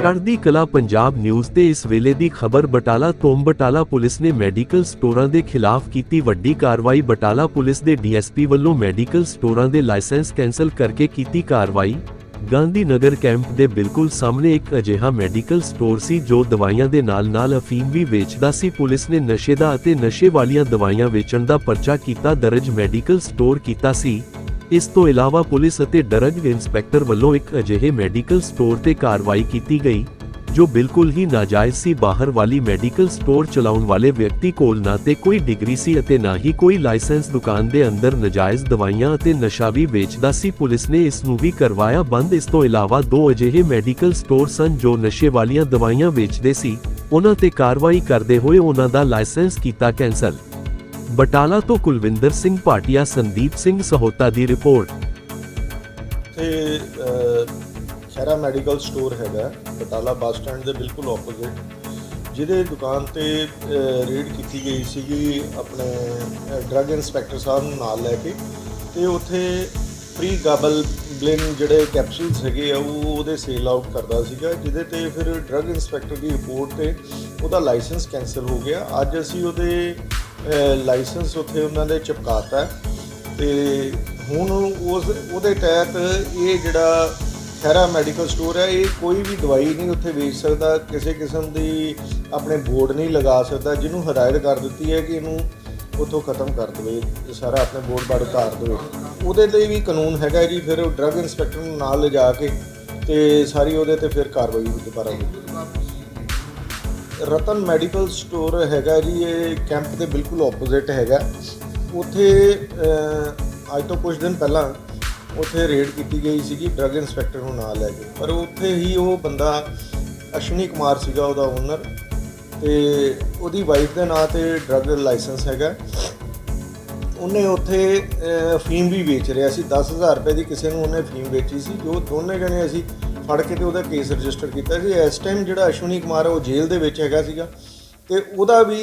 ਚੜ੍ਹਦੀ ਕਲਾ ਪੰਜਾਬ ਨਿਊਜ਼ ਤੇ ਇਸ ਵੇਲੇ ਦੀ ਖਬਰ ਬਟਾਲਾ ਤੋਂ ਬਟਾਲਾ ਪੁਲਿਸ ਨੇ ਮੈਡੀਕਲ ਸਟੋਰਾਂ ਦੇ ਖਿਲਾਫ ਕੀਤੀ ਵੱਡੀ ਕਾਰਵਾਈ। ਬਟਾਲਾ ਪੁਲਿਸ ਦੇ ਡੀਐਸਪੀ ਵੱਲੋਂ ਮੈਡੀਕਲ ਸਟੋਰਾਂ ਦੇ ਲਾਇਸੈਂਸ ਕੈਂਸਲ ਕਰਕੇ ਕੀਤੀ ਕਾਰਵਾਈ। ਗਾਂਧੀ ਨਗਰ ਕੈਂਪ ਦੇ ਬਿਲਕੁਲ ਸਾਹਮਣੇ ਇੱਕ ਅਜਿਹਾ ਮੈਡੀਕਲ ਸਟੋਰ ਸੀ ਜੋ ਦਵਾਈਆਂ ਦੇ ਨਾਲ-ਨਾਲ ਅਫੀਮ ਵੀ ਵੇਚਦਾ ਸੀ। ਪੁਲਿਸ ਨੇ ਨਸ਼ੇ ਦਾ ਅਤੇ ਨਸ਼ੇ ਵਾਲੀਆਂ ਦਵਾਈਆਂ ਵੇਚਣ ਦਾ ਪਰਚਾ ਕੀਤਾ। ਦਰਜ ਮੈਡੀਕਲ ਸਟੋਰ ਕੀਤਾ ਸੀ। ਇਸ ਤੋਂ ਇਲਾਵਾ ਪੁਲਿਸ ਅਤੇ ਡਰੱਗ ਇੰਸਪੈਕਟਰ ਵੱਲੋਂ ਇੱਕ ਅਜਿਹੇ ਮੈਡੀਕਲ ਸਟੋਰ ਤੇ ਕਾਰਵਾਈ ਕੀਤੀ ਗਈ, ਜੋ ਬਿਲਕੁਲ ਹੀ ਨਾਜਾਇਜ਼ ਸੀ। ਬਾਹਰ ਵਾਲੀ ਮੈਡੀਕਲ ਸਟੋਰ ਚਲਾਉਣ ਵਾਲੇ ਵਿਅਕਤੀ ਕੋਲ ਨਾ ਤੇ ਕੋਈ ਡਿਗਰੀ ਸੀ ਅਤੇ ਨਾ ਹੀ ਕੋਈ ਲਾਇਸੈਂਸ ਦੁਕਾਨ ਦੇ ਅੰਦਰ ਨਾਜਾਇਜ਼ ਦਵਾਈਆਂ ਅਤੇ ਨਸ਼ਾ ਵੀ ਵੇਚਦਾ ਸੀ। ਪੁਲਿਸ ਨੇ ਇਸ ਨੂੰ ਵੀ ਕਰਵਾਇਆ ਬੰਦ। ਇਸ ਤੋਂ ਇਲਾਵਾ ਦੋ ਅਜਿਹੇ ਮੈਡੀਕਲ ਸਟੋਰ ਸਨ ਜੋ ਨਸ਼ੇ ਵਾਲੀਆਂ ਦਵਾਈਆਂ ਵੇਚਦੇ ਸੀ। ਉਹਨਾਂ ਤੇ ਕਾਰਵਾਈ ਕਰਦੇ ਹੋਏ ਉਹਨਾਂ ਦਾ ਲਾਇਸੈਂਸ ਕੀਤਾ ਕੈਂਸਲ। ਬਟਾਲਾ ਤੋਂ ਕੁਲਵਿੰਦਰ ਸਿੰਘ ਭਾਟੀਆ ਸੰਦੀਪ ਸਿੰਘ ਸਹੋਤਾ ਦੀ ਰਿਪੋਰਟ। ਤੇ ਅਹ, ਖੈਰਾ ਮੈਡੀਕਲ ਸਟੋਰ ਹੈਗਾ ਬਟਾਲਾ ਬੱਸ ਸਟੈਂਡ ਦੇ ਬਿਲਕੁਲ ਆਪੋਜ਼ਿਟ ਜਿਹਦੇ ਦੁਕਾਨ ਤੇ ਰੇਡ ਕੀਤੀ ਗਈ ਸੀਗੀ ਆਪਣੇ ਡਰੱਗ ਇੰਸਪੈਕਟਰ ਸਾਹਿਬ ਨੂੰ ਨਾਲ ਲੈ ਕੇ। ਤੇ ਉੱਥੇ ਪ੍ਰੀ ਗਾਬਲ ਬਲਿਨ ਜਿਹੜੇ ਕੈਪਸੂਲਸ ਹੈਗੇ ਆ ਉਹ ਉਹਦੇ ਸੇਲ ਆਊਟ ਕਰਦਾ ਸੀਗਾ ਜਿਹਦੇ ਤੇ ਫਿਰ ਡਰੱਗ ਇੰਸਪੈਕਟਰ ਦੀ ਰਿਪੋਰਟ ਤੇ ਉਹਦਾ ਲਾਇਸੈਂਸ ਕੈਨਸਲ ਹੋ ਗਿਆ। ਅੱਜ ਅਸੀਂ ਉਹਦੇ ਲਾਇਸੈਂਸ ਉੱਥੇ ਉਹਨਾਂ ਨੇ ਚਿਪਕਾਤਾ ਤੇ ਹੁਣ ਉਸ ਉਹਦੇ ਤਹਿਤ ਇਹ ਜਿਹੜਾ ਖੈਰਾ ਮੈਡੀਕਲ ਸਟੋਰ ਹੈ, ਇਹ ਕੋਈ ਵੀ ਦਵਾਈ ਨਹੀਂ ਉੱਥੇ ਵੇਚ ਸਕਦਾ। ਕਿਸੇ ਕਿਸਮ ਦੀ ਆਪਣੇ ਬੋਰਡ ਨਹੀਂ ਲਗਾ ਸਕਦਾ, ਜਿਹਨੂੰ ਹਦਾਇਤ ਕਰ ਦਿੱਤੀ ਹੈ ਕਿ ਇਹਨੂੰ ਉੱਥੋਂ ਖਤਮ ਕਰ ਦੇਵੇ। ਇਹ ਸਾਰਾ ਆਪਣੇ ਬੋਰਡ ਬਾਰ ਉਤਾਰ ਦੇਵੇ। ਉਹਦੇ ਲਈ ਵੀ ਕਾਨੂੰਨ ਹੈਗਾ ਜੀ, ਫਿਰ ਉਹ ਡਰੱਗ ਇੰਸਪੈਕਟਰ ਨੂੰ ਨਾਲ ਲਿਜਾ ਕੇ ਤੇ ਸਾਰੀ ਉਹਦੇ ਤੇ ਫਿਰ ਕਾਰਵਾਈ ਦੁਬਾਰਾ ਹੋਊਗੀ। ਰਤਨ ਮੈਡੀਕਲ ਸਟੋਰ ਹੈਗਾ ਜੀ, ਇਹ ਕੈਂਪ ਦੇ ਬਿਲਕੁਲ ਆਪੋਜ਼ਿਟ ਹੈਗਾ। ਉੱਥੇ ਅੱਜ ਤੋਂ ਕੁਝ ਦਿਨ ਪਹਿਲਾਂ ਉੱਥੇ ਰੇਡ ਕੀਤੀ ਗਈ ਸੀਗੀ ਡਰੱਗ ਇੰਸਪੈਕਟਰ ਨੂੰ ਨਾਲ ਲੈ ਕੇ। ਪਰ ਉੱਥੇ ਹੀ ਉਹ ਬੰਦਾ ਅਸ਼ਵਨੀ ਕੁਮਾਰ ਸੀਗਾ ਉਹਦਾ ਓਨਰ ਤੇ ਉਹਦੀ ਵਾਈਫ ਦੇ ਨਾਂ ਤੇ ਡਰੱਗ ਲਾਇਸੈਂਸ ਹੈਗਾ। ਉਹਨੇ ਉੱਥੇ ਫੀਮ ਵੀ ਵੇਚ ਰਿਹਾ ਸੀ। 10000 ਰੁਪਏ ਦੀ ਕਿਸੇ ਨੂੰ ਉਹਨੇ ਫੀਮ ਵੇਚੀ ਸੀ। ਜੋ ਦੋਨੇ ਜਣੇ ਅਸੀਂ ਫੜ ਕੇ ਤੇ ਉਹਦਾ ਕੇਸ ਰਜਿਸਟਰ ਕੀਤਾ ਸੀ। ਇਸ ਟਾਈਮ ਜਿਹੜਾ ਅਸ਼ਵਨੀ ਕੁਮਾਰ ਹੈ ਉਹ ਜੇਲ੍ਹ ਦੇ ਵਿੱਚ ਹੈਗਾ ਸੀਗਾ ਤੇ ਉਹਦਾ ਵੀ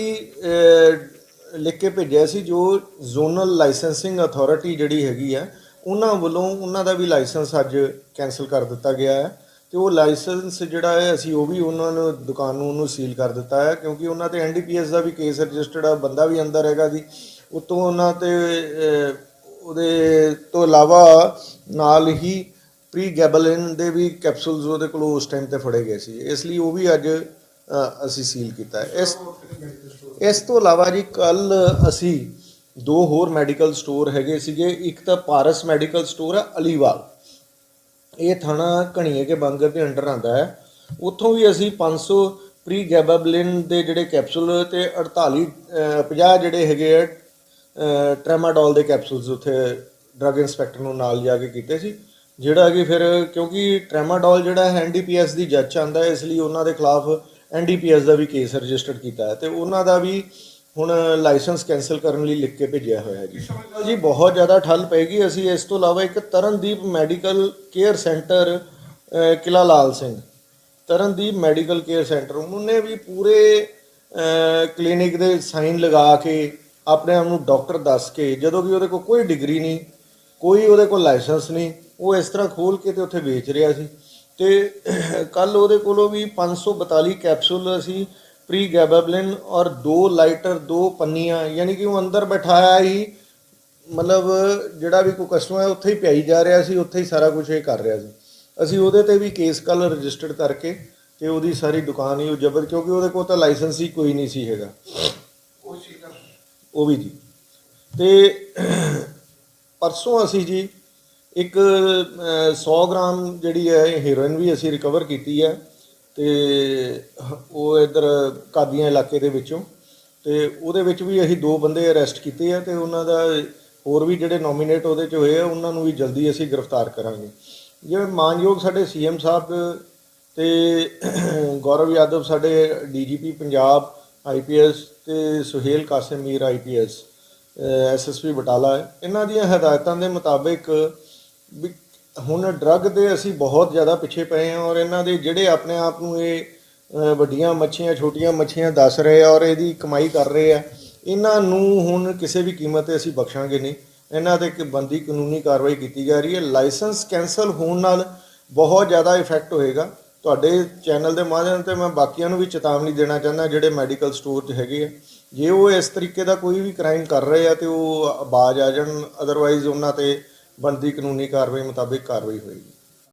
ਲਿਖ ਕੇ ਭੇਜਿਆ ਸੀ ਜੋ ਜ਼ੋਨਲ ਲਾਇਸੈਂਸਿੰਗ ਅਥਾਰਟੀ ਜਿਹੜੀ ਹੈਗੀ ਆ, ਉਹਨਾਂ ਵੱਲੋਂ ਉਹਨਾਂ ਦਾ ਵੀ ਲਾਇਸੈਂਸ ਅੱਜ ਕੈਨਸਲ ਕਰ ਦਿੱਤਾ ਗਿਆ ਹੈ ਤੇ ਉਹ ਲਾਇਸੈਂਸ ਜਿਹੜਾ ਹੈ, ਅਸੀਂ ਉਹ ਵੀ ਉਹਨਾਂ ਨੂੰ, ਦੁਕਾਨ ਨੂੰ ਉਹਨੂੰ ਸੀਲ ਕਰ ਦਿੱਤਾ ਹੈ ਕਿਉਂਕਿ ਉਹਨਾਂ ਤੇ ਐਨਡੀਪੀਐਸ ਦਾ ਵੀ ਕੇਸ ਰਜਿਸਟਰਡ ਆ, ਬੰਦਾ ਵੀ ਅੰਦਰ ਹੈਗਾ ਜੀ। ਉਤੋਂ ਉਹਨਾਂ ਤੇ ਉਹਦੇ ਤੋਂ ਇਲਾਵਾ ਨਾਲ ਹੀ ਪ੍ਰੀ ਗੈਬਲਿਨ ਦੇ ਵੀ ਕੈਪਸੂਲਸ ਉਹਦੇ ਕੋਲ ਉਸ ਟਾਈਮ ਤੇ ਫੜੇ ਗਏ ਸੀ। ਇਸ ਲਈ ਉਹ ਵੀ ਅੱਜ ਅਸੀਂ ਸੀਲ ਕੀਤਾ ਹੈ। ਇਸ ਇਸ ਤੋਂ ਇਲਾਵਾ ਜੀ ਕੱਲ ਅਸੀਂ ਦੋ ਹੋਰ ਮੈਡੀਕਲ ਸਟੋਰ ਹੈਗੇ ਸੀਗੇ। ਇੱਕ ਤਾਂ ਪਾਰਸ ਮੈਡੀਕਲ ਸਟੋਰ ਹੈ ਅਲੀਵਾਲ। ਇਹ ਥਾਣਾ ਘਣੀਏ ਕੇ ਬਾਂਗਰ ਦੇ ਅੰਡਰ ਆਂਦਾ ਹੈ। ਉੱਥੋਂ ਵੀ ਅਸੀਂ 500 ਪ੍ਰੀ ਗੈਬਾਬਲਿਨ ਦੇ ਜਿਹੜੇ ਕੈਪਸੂਲ ਤੇ 48 ਅ, 50 ਜਿਹੜੇ ਹੈਗੇ ਆ ਅ, ਟ੍ਰੈਮਾਡੋਲ ਦੇ ਕੈਪਸੂਲਸ ਉੱਥੇ ਡਰੱਗ ਇੰਸਪੈਕਟਰ ਨੂੰ ਨਾਲ ਜਾ ਕੇ ਕੀਤੇ ਸੀ। ਜਿਹੜਾ ਕਿ ਫਿਰ ਕਿਉਂਕਿ ਟ੍ਰੈਮਾਡੋਲ ਜਿਹੜਾ ਹੈ ਐਨਡੀਪੀਐਸ ਦੀ ਜੱਜ ਆਂਦਾ ਹੈ ਇਸ ਲਈ ਉਹਨਾਂ ਦੇ ਖਿਲਾਫ ਐਨਡੀਪੀਐਸ ਦਾ ਵੀ ਕੇਸ ਰਜਿਸਟਰਡ ਕੀਤਾ ਹੈ ਤੇ ਉਹਨਾਂ ਦਾ ਵੀ ਹੁਣ ਲਾਇਸੈਂਸ ਕੈਨਸਲ ਕਰਨ ਲਈ ਲਿਖ ਕੇ ਭੇਜਿਆ ਹੋਇਆ ਹੈ ਜੀ। ਜੀ ਬਹੁਤ ਜ਼ਿਆਦਾ ਠੱਲ ਪਏਗੀ। ਅਸੀਂ ਇਸ ਤੋਂ ਇਲਾਵਾ ਇੱਕ ਤਰਨਦੀਪ ਮੈਡੀਕਲ ਕੇਅਰ ਸੈਂਟਰ ਅ, Qila Lal Singh Tarandeep medical care centre ਉਹਨੇ ਵੀ ਪੂਰੇ ਕਲੀਨਿਕ ਦੇ ਸਾਈਨ ਲਗਾ ਕੇ ਆਪਣੇ ਆਪ ਨੂੰ ਡਾਕਟਰ ਦੱਸ ਕੇ ਜਦੋਂ ਕਿ ਉਹਦੇ ਕੋਲ ਕੋਈ ਡਿਗਰੀ ਨਹੀਂ ਕੋਈ ਉਹਦੇ ਕੋਲ ਲਾਇਸੈਂਸ ਨਹੀਂ ਉਹ ਇਸ ਤਰ੍ਹਾਂ ਖੋਲ ਕੇ ਤੇ ਉੱਥੇ ਵੇਚ ਰਿਹਾ ਸੀ। ਤੇ ਕੱਲ ਉਹਦੇ ਕੋਲੋਂ ਵੀ 542 ਕੈਪਸੂਲ ਅਸੀਂ ਪ੍ਰੀ ਗੈਬਾਬਲਿਨ ਔਰ ਦੋ ਲਾਈਟਰ, ਦੋ ਪੰਨੀਆਂ, ਯਾਨੀ ਕਿ ਉਹ ਅੰਦਰ ਬਿਠਾਇਆ ਹੀ, ਮਤਲਬ ਜਿਹੜਾ ਵੀ ਕੋਈ ਕਸਟਮਰ ਹੈ, ਉੱਥੇ ਹੀ ਪਿਆਈ ਜਾ ਰਿਹਾ ਸੀ, ਉੱਥੇ ਹੀ ਸਾਰਾ ਕੁਝ ਇਹ ਕਰ ਰਿਹਾ ਸੀ। ਅਸੀਂ ਉਹਦੇ ਤੇ ਵੀ ਕੇਸ ਕੱਲ ਰਜਿਸਟਰਡ ਕਰਕੇ ਤੇ ਉਹਦੀ ਸਾਰੀ ਦੁਕਾਨ ਹੀ ਉਹ ਜ਼ਬਰ ਕਿਉਂਕਿ ਉਹਦੇ ਕੋਲ ਤਾਂ ਲਾਇਸੈਂਸ ਹੀ ਕੋਈ ਨਹੀਂ ਸੀ ਹੈਗਾ। ਉਹ ਵੀ ਜੀ। ਤੇ ਪਰਸੋਂ ਅਸੀਂ ਜੀ ਇੱਕ ਅਹ, 100 ਗ੍ਰਾਮ ਜਿਹੜੀ ਹੈ ਹੀਰੋਇਨ ਵੀ ਅਸੀਂ ਰਿਕਵਰ ਕੀਤੀ ਹੈ ਤੇ ਉਹ ਇਧਰ ਕਾਦੀਆਂ ਇਲਾਕੇ ਦੇ ਵਿੱਚੋਂ ਤੇ ਉਹਦੇ ਵਿੱਚ ਵੀ ਅਸੀਂ ਦੋ ਬੰਦੇ ਅਰੈਸਟ ਕੀਤੇ ਆ ਤੇ ਉਹਨਾਂ ਦਾ ਹੋਰ ਵੀ ਜਿਹੜੇ ਨੋਮੀਨੇਟ ਉਹਦੇ ਚ ਹੋਏ ਆ ਉਹਨਾਂ ਨੂੰ ਵੀ ਜਲਦੀ ਅਸੀਂ ਗ੍ਰਿਫਤਾਰ ਕਰਾਂਗੇ। ਜਿਵੇਂ ਮਾਨਯੋਗ ਸਾਡੇ ਸੀਐਮ ਸਾਹਿਬ ਤੇ ਗੌਰਵ ਯਾਦਵ ਸਾਡੇ ਡੀਜੀਪੀ ਪੰਜਾਬ ਆਈਪੀਐਸ ਤੇ ਸੁਹੇਲ ਕਾਸਿਮ ਮੀਰ ਆਈਪੀਐਸ ਐਸਐਸਪੀ ਬਟਾਲਾ ਇਹਨਾਂ ਦੀਆਂ ਹਦਾਇਤਾਂ ਦੇ ਮੁਤਾਬਿਕ ਹੁਣ ਡਰੱਗ ਦੇ ਅਸੀਂ ਬਹੁਤ ਜ਼ਿਆਦਾ ਪਿੱਛੇ ਪਏ ਹਾਂ ਔਰ ਇਹਨਾਂ ਦੇ ਜਿਹੜੇ ਆਪਣੇ ਆਪ ਨੂੰ ਇਹ ਵੱਡੀਆਂ ਮੱਛੀਆਂ, ਛੋਟੀਆਂ ਮੱਛੀਆਂ ਦੱਸ ਰਹੇ ਆ ਔਰ ਇਹਦੀ ਕਮਾਈ ਕਰ ਰਹੇ ਆ, ਇਹਨਾਂ ਨੂੰ ਹੁਣ ਕਿਸੇ ਵੀ ਕੀਮਤ ਤੇ ਅਸੀਂ ਬਖਸ਼ਾਂਗੇ ਨਹੀਂ। ਇਹਨਾਂ ਤੇ ਇੱਕ ਬੰਦੀ ਕਾਨੂੰਨੀ ਕਾਰਵਾਈ ਕੀਤੀ ਜਾ ਰਹੀ ਹੈ। ਲਾਇਸੈਂਸ ਕੈਨਸਲ ਹੋਣ ਨਾਲ ਬਹੁਤ ਜ਼ਿਆਦਾ ਇਫੈਕਟ ਹੋਏਗਾ। ਤੁਹਾਡੇ ਚੈਨਲ ਦੇ ਮਾਧਿਅਮ ਤੇ ਮੈਂ ਬਾਕੀਆਂ ਨੂੰ ਵੀ ਚੇਤਾਵਨੀ ਦੇਣਾ ਚਾਹੁੰਦਾ ਜਿਹੜੇ ਮੈਡੀਕਲ ਸਟੋਰ 'ਚ ਹੈਗੇ ਆ। ਜੇ ਉਹ ਇਸ ਤਰੀਕੇ ਦਾ ਕੋਈ ਵੀ ਕ੍ਰਾਈਮ ਕਰ ਰਹੇ ਆ ਤੇ ਉਹ ਬਾਜ਼ ਆ ਜਾਣ ਅਦਰਵਾਈਜ਼ ਉਹਨਾਂ ਤੇ ਬਣਦੀ ਕਾਨੂੰਨੀ ਕਾਰਵਾਈ ਮੁਤਾਬਿਕ ਕਾਰਵਾਈ ਹੋਏਗੀ।